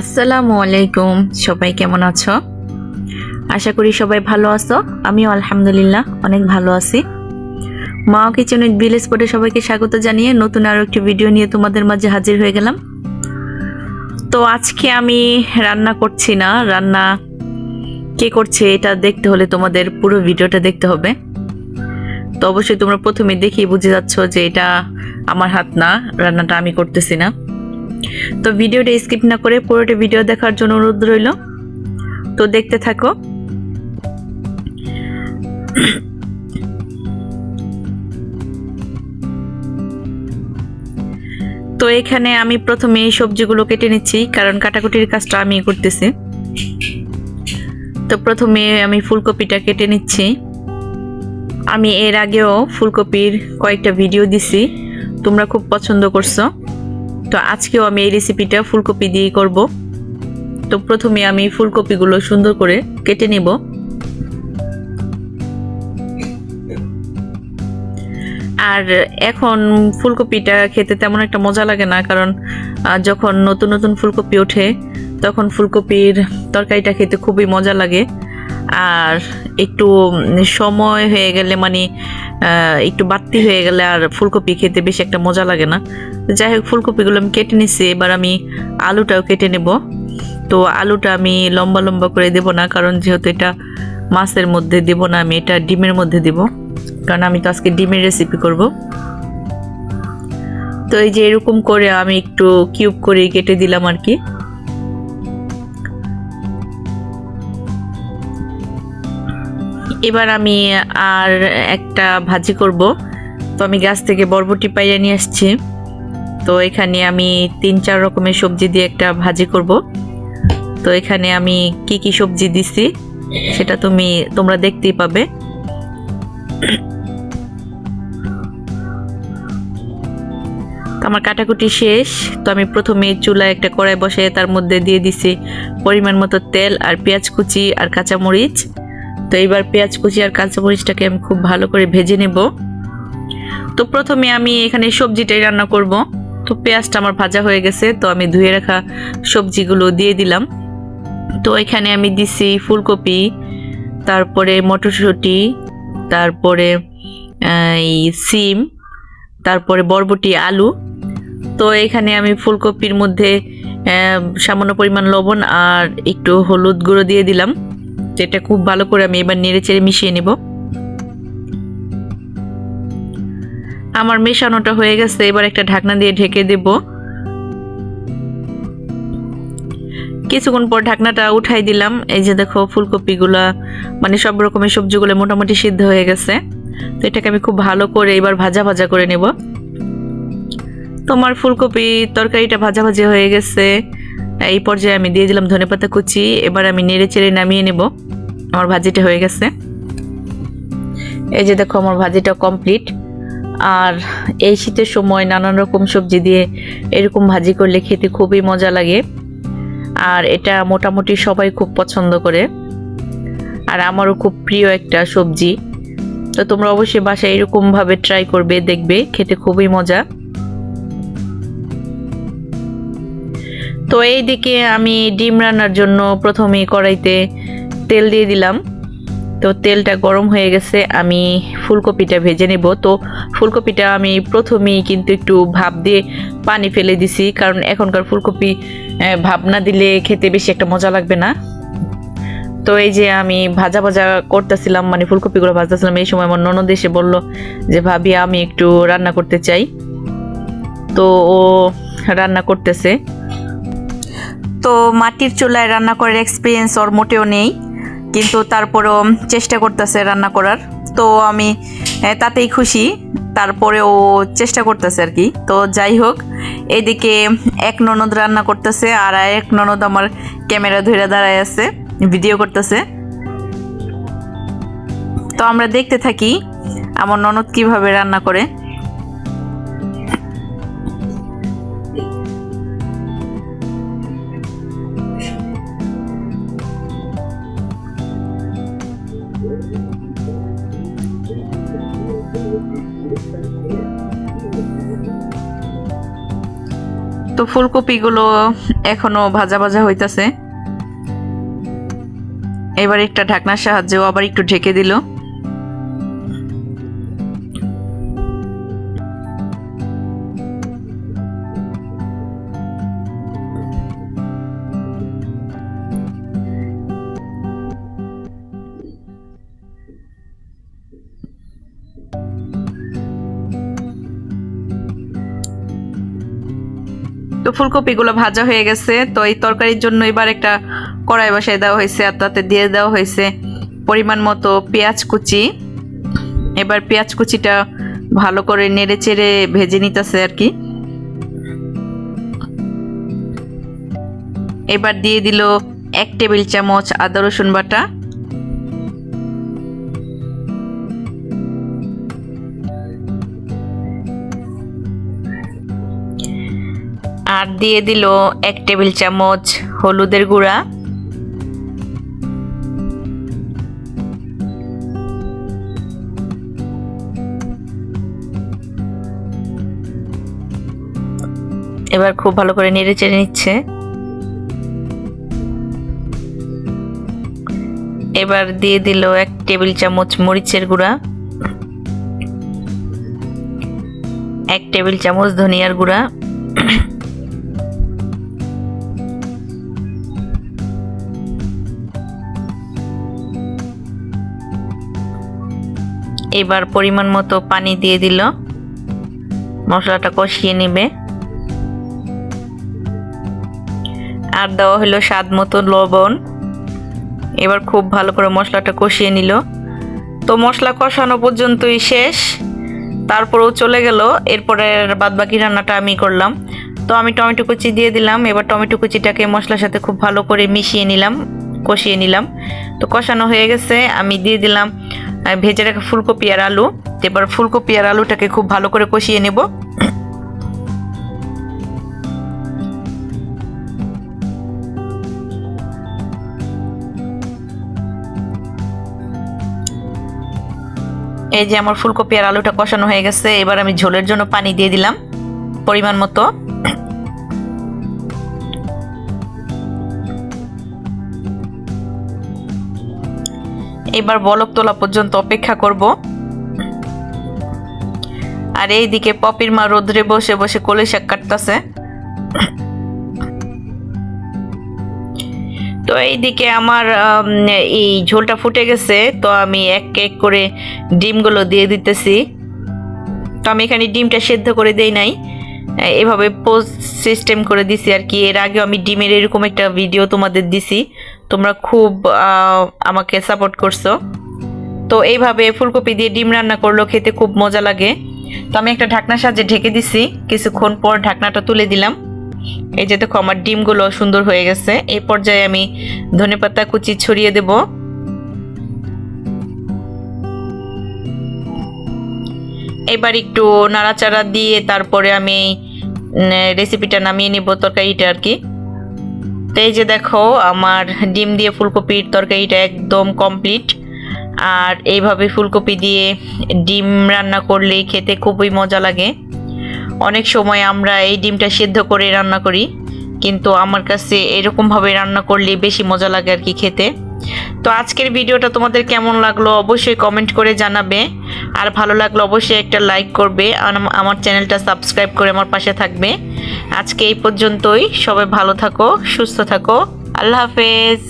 আসসালামু আলাইকুম। সবাই কেমন আছো? আশা করি সবাই ভালো আছো। আমিও আলহামদুলিল্লাহ অনেক ভালো আছি। মা কিচেন উইথ ভিলেজ সবাইকে স্বাগত জানিয়ে নতুন আরও একটি ভিডিও নিয়ে তোমাদের মাঝে হাজির হয়ে গেলাম। তো আজকে আমি রান্না করছি না। রান্না কে করছে এটা দেখতে হলে তোমাদের পুরো ভিডিওটা দেখতে হবে। তো অবশ্যই তোমরা প্রথমে দেখেই বুঝে যাচ্ছ যে এটা আমার হাত না, রান্নাটা আমি করতেছি না। তো ভিডিওটা স্কিপ না করে পুরোটা ভিডিও দেখার জন্য অনুরোধ রইল। তো দেখতে থাকো। তো এখানে আমি প্রথমে এই সবজিগুলো কেটে নিচ্ছি, কারণ কাটাকুটির কাজটা আমি করতেছি। তো প্রথমে আমি ফুলকপিটা কেটে নিচ্ছি। আমি এর আগেও ফুলকপির কয়েকটা ভিডিও দিছি, তোমরা খুব পছন্দ করছ। তো আজকেও আমি এই রেসিপিটা ফুলকপি দিয়ে করব। তো প্রথমে আমি ফুলকপিগুলো সুন্দর করে কেটে নিব। আর এখন ফুলকপিটা খেতে তেমন একটা মজা লাগে না, কারণ যখন নতুন নতুন ফুলকপি ওঠে, তখন ফুলকপির তরকারিটা খেতে খুবই মজা লাগে। আর একটু সময় হয়ে গেলে মানে একটু বাড়তি হয়ে গেলে আর ফুলকপি খেতে বেশি একটা মজা লাগে না। যাই হোক, ফুলকপিগুলো আমি কেটে নিচ্ছি এবার আমি আলুটাও কেটে নেব। তো আলুটা আমি লম্বা লম্বা করে দেব না, কারণ যেহেতু এটা মাছের মধ্যে দেব না, আমি এটা ডিমের মধ্যে দেব। কারণ আমি তো আজকে ডিমের রেসিপি করব। তো এই যে এরকম করে আমি একটু কিউব করে কেটে দিলাম আর কি। এবার আমি আর একটা ভাজি করব। তো আমি গাছ থেকে বরবটি পাইয়া নিয়ে আসছি। তো এখানে আমি তিন চার রকমের সবজি দিয়ে একটা ভাজি করব। তো এখানে আমি কি কি সবজি দিছি, সেটা তুমি, তোমরা দেখতেই পাবে। আমার কাটাকুটি শেষ। তো আমি প্রথমে চুলায় একটা কড়াই বসে তার মধ্যে দিয়ে দিছি পরিমাণ মতো তেল আর পেঁয়াজ কুচি আর কাঁচামরিচ। তো এবার পেঁয়াজ কুচি আর কাঁচামরিচটাকে আমি খুব ভালো করে ভেজে নেব। তো প্রথমে আমি এখানে সবজিটাই রান্না করব। তো পেঁয়াজটা আমার ভাজা হয়ে গেছে, তো আমি ধুয়ে রাখা সবজিগুলো দিয়ে দিলাম। তো এখানে আমি দিছি ফুলকপি, তারপরে মটরশুঁটি, তারপরে এই সিম, তারপরে বরবটি, আলু। তো এখানে আমি ফুলকপির মধ্যে সামান্য পরিমাণ লবণ আর একটু হলুদ গুঁড়ো দিয়ে দিলাম। যেটা খুব ভালো করে আমি এবার নেড়ে চেড়ে মিশিয়ে নেব। আমার মেশানোটা হয়ে গেছে, এবার একটা ঢাকনা দিয়ে ঢেকে দেব। কিছুক্ষণ পর ঢাকনাটা উঠাই দিলাম, এই যে দেখো ফুলকপিগুলা মানে সব রকমের সবজিগুলো মোটামুটি সিদ্ধ হয়ে গেছে। তো এটাকে আমি খুব ভালো করে এবার ভাজা ভাজা করে নেব। তোমার ফুলকপি তরকারিটা ভাজা ভাজা হয়ে গেছে। এই পর্যায়ে আমি দিয়ে দিলাম ধনেপাতা কুচি। এবার আমি নেড়ে চেড়ে নামিয়ে নেব। আমার ভাজিটা হয়ে গেছে। এই যে দেখো, আমার ভাজিটা কমপ্লিট। আর এই শীতের সময় নানান রকম সবজি দিয়ে এরকম ভাজি করলে খেতে খুবই মজা লাগে। আর এটা মোটামুটি সবাই খুব পছন্দ করে। আর আমারও খুব প্রিয় একটা সবজি। তো তোমরা অবশ্যই বাসায় এরকমভাবে ট্রাই করবে, দেখবে, খেতে খুবই মজা। তো এইদিকে আমি ডিম রান্নার জন্য প্রথমে কড়াইতে তেল দিয়ে দিলাম। তো তেলটা গরম হয়ে গেছে, আমি ফুলকপিটা ভেজে নেব। তো ফুলকপিটা আমি প্রথমেই কিন্তু একটু ভাপ দিয়ে পানি ফেলে দিছি, কারণ এখনকার ফুলকপি ভাপ না দিলে খেতে বেশি একটা মজা লাগবে না। তো এই যে আমি ভাজা ভাজা করতেছিলাম মানে ফুলকপিগুলো ভাজতেছিলাম, এই সময় আমার ননদ এসে বলল যে, ভাবি, আমি একটু রান্না করতে চাই। তো ও রান্না করতেছে। তো মাটির চুলায় রান্না করার এক্সপিরিয়েন্স ওর মোটেও নেই, কিন্তু তারপরেও চেষ্টা করতেছে রান্না করার। তো আমি তাতেই খুশি, তারপরেও চেষ্টা করতেছে আর কি। তো যাই হোক, এদিকে এক ননদ রান্না করতেছে আর এক ননদ আমার ক্যামেরা ধরে দাঁড়ায় আছে ভিডিও করতেছে। তো আমরা দেখতে থাকি আমার ননদ কীভাবে রান্না করে। তো ফুলকপিগুলো এখনও ভাজা ভাজা হইতাছে। এবার একটা ঢাকনার সাহায্যেও আবার একটু ঢেকে দিল। তো ফুলকপিগুলো ভাজা হয়ে গেছে, তো এই তরকারির জন্য এবার একটা কড়াই বসায় দেওয়া হয়েছে আর তাতে দিয়ে দেওয়া হয়েছে পরিমাণ মতো পেঁয়াজ কুচি। এবার পেঁয়াজ কুচিটা ভালো করে নেড়ে চেড়ে ভেজে নিতেছে আর কি। এবার দিয়ে দিল এক টেবিল চামচ আদা রসুন বাটা। আর দিয়ে দিল এক টেবিল চামচ হলুদের গুঁড়া। এবার খুব ভালো করে নেড়ে চেড়ে নিচ্ছে। এবার দিয়ে দিল এক টেবিল চামচ মরিচের গুঁড়া। এক টেবিল চামচ ধনিয়ার গুঁড়া। এবার পরিমাণ মতো পানি দিয়ে দিল। মশলাটা কষিয়ে নেবে। আর দেওয়া হলো স্বাদ মতো লবণ। এবার খুব ভালো করে মশলাটা কষিয়ে নিল। তো মশলা কষানো পর্যন্তই শেষ। তারপরেও চলে গেল। এরপরে বাদ বাকি রান্নাটা আমি করলাম। তো আমি টমেটো কুচি দিয়ে দিলাম। এবার টমেটো কুচিটাকে মশলার সাথে খুব ভালো করে মিশিয়ে নিলাম, কষিয়ে নিলাম। তো কষানো হয়ে গেছে। আমি দিয়ে দিলাম ভেজে রাখা ফুলকপি আর আলু। এবার ফুলকপি আর আলুটাকে খুব ভালো করে কষিয়ে নেব। এই যে আমার ফুলকপি আর আলুটা কষানো হয়ে গেছে, এবার আমি ঝোলের জন্য পানি দিয়ে দিলাম, পরিমাণ মতো। এবার বলক তোলা পর্যন্ত অপেক্ষা করব। আর এইদিকে পপির মা রোদ্রে বসে বসে কলে শাক কাটতেছে। তো এইদিকে আমার এই ঝোলটা ফুটে গেছে, তো আমি এক এক করে ডিমগুলো দিয়ে দিতেছি। তো আমি এখানে ডিমটা সেদ্ধ করে দেই নাই। এভাবে পোস্ট সিস্টেম করে দিছি আর কি। এর আগে আমি ডিমের এরকম একটা ভিডিও তোমাদের দিছি। তোমরা খুব আমাকে সাপোর্ট করছ। তো এইভাবে ফুলকপি দিয়ে ডিম রান্না করলেও খেতে খুব মজা লাগে। তো আমি একটা ঢাকনার সাহায্যে ঢেকে দিছি, কিছুক্ষণ পর ঢাকনাটা তুলে দিলাম। এই যে দেখো, আমার ডিমগুলো সুন্দর হয়ে গেছে। এই পর্যায়ে আমি ধনেপাতা কুচি ছড়িয়ে দেব। এবার একটু নাড়াচাড়া দিয়ে তারপরে আমি রেসিপিটা নামিয়ে নিব, তরকারিটা আর কি। তো এই যে দেখো, আমার ডিম দিয়ে ফুলকপির তরকারিটা একদম কমপ্লিট আর এইভাবে ফুলকপি দিয়ে ডিম রান্না করলে খেতে খুবই মজা লাগে। অনেক সময় আমরা এই ডিমটা সিদ্ধ করে রান্না করি, কিন্তু আমার কাছে এরকমভাবে রান্না করলে বেশি মজা লাগে আর কি খেতে। তো আজকের ভিডিওটা তোমাদের কেমন লাগল অবশ্যই কমেন্ট করে জানাবে। আর ভালো লাগল অবশ্যই একটা লাইক করবে, আর আমার চ্যানেলটা সাবস্ক্রাইব করে আমার পাশে থাকবে। আজকে এই পর্যন্তই। সবাই ভালো থাকো সুস্থ থাকো। আল্লাহ হাফেজ।